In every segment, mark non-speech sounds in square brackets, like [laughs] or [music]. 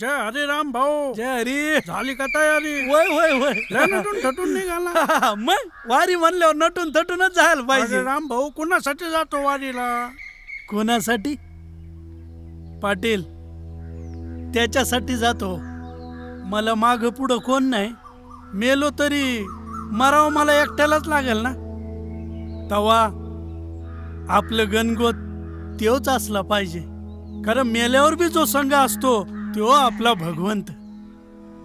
जय हरिराम भाऊ. जय हरी. झाली का तयारी? वय वय वय. लय नटून थटून निघाला. [laughs] मग वारी म्हणल्यावर नटून थटूनच जायला पाहिजे. राम भाऊ कुणासाठी जातो वारीला? कोणासाठी? पाटील त्याच्यासाठी जातो. मला माग पुढं कोण नाही. मेलो तरी मराव मला एकट्यालाच लागेल ना. तवा आपलं गणगोत त्योच असला पाहिजे. कारण मेल्यावर बी जो संघ असतो तो आपला भगवंत.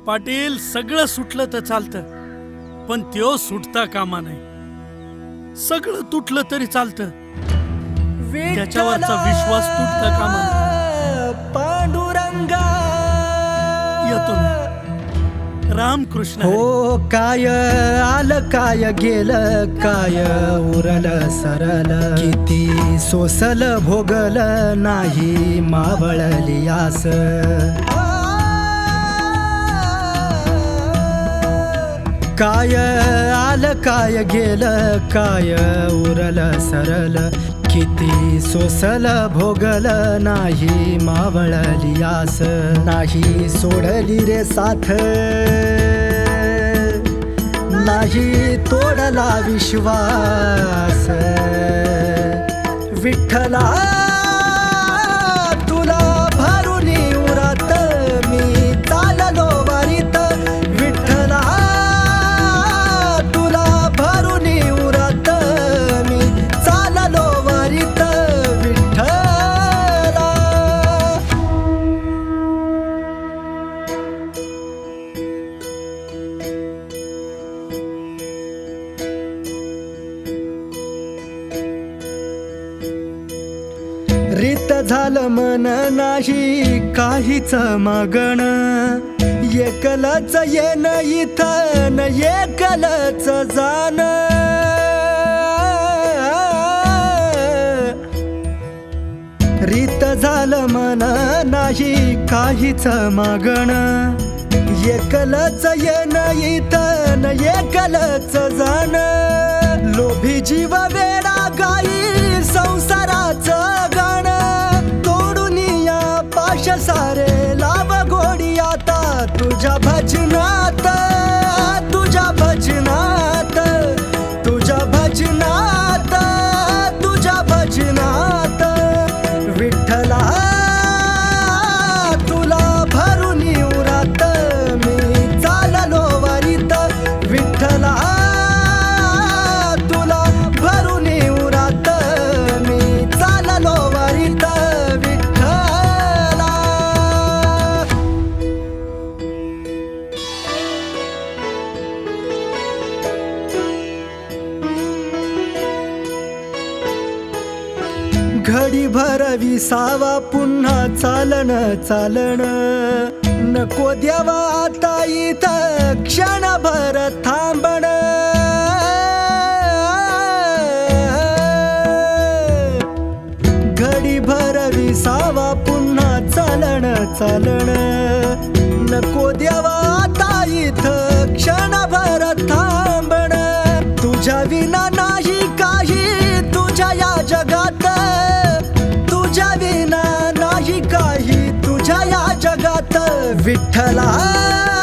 पाटील सगळं सुटलं तर चालतं पण त्यो सुटता कामा नाही. सगळं तुटलं तरी चालतं. त्याच्यावरचा विश्वास तुटता कामा. पांडुरंगा. येतो ना. रामकृष्ण. हो काय आलं काय गेलं काय उरल सरल. किती सोसल भोगल नाही मावळली आस. काय आलं काय गेलं काय उरल सरल. किती सोसल भोगल नाही मावळली आस नाही सोडली रे साथ नाही तोडला विश्वास विठ्ठला रीत झालं मन नाही काहीच मागण. एकलच येण इथं न एकलच जाण. रित झालं मन नाही काहीच मागण. एकलच येण इथं न एकलच जाण. लोभी जीवा घडी भरवी सावा पुन्हा चालन चालन. नको द्यावा आता इथं क्षणभर थांबण. घडी भरवी सावा पुन्हा चालन चालन. नको द्यावा आता इथं क्षणभर विठ्ठला.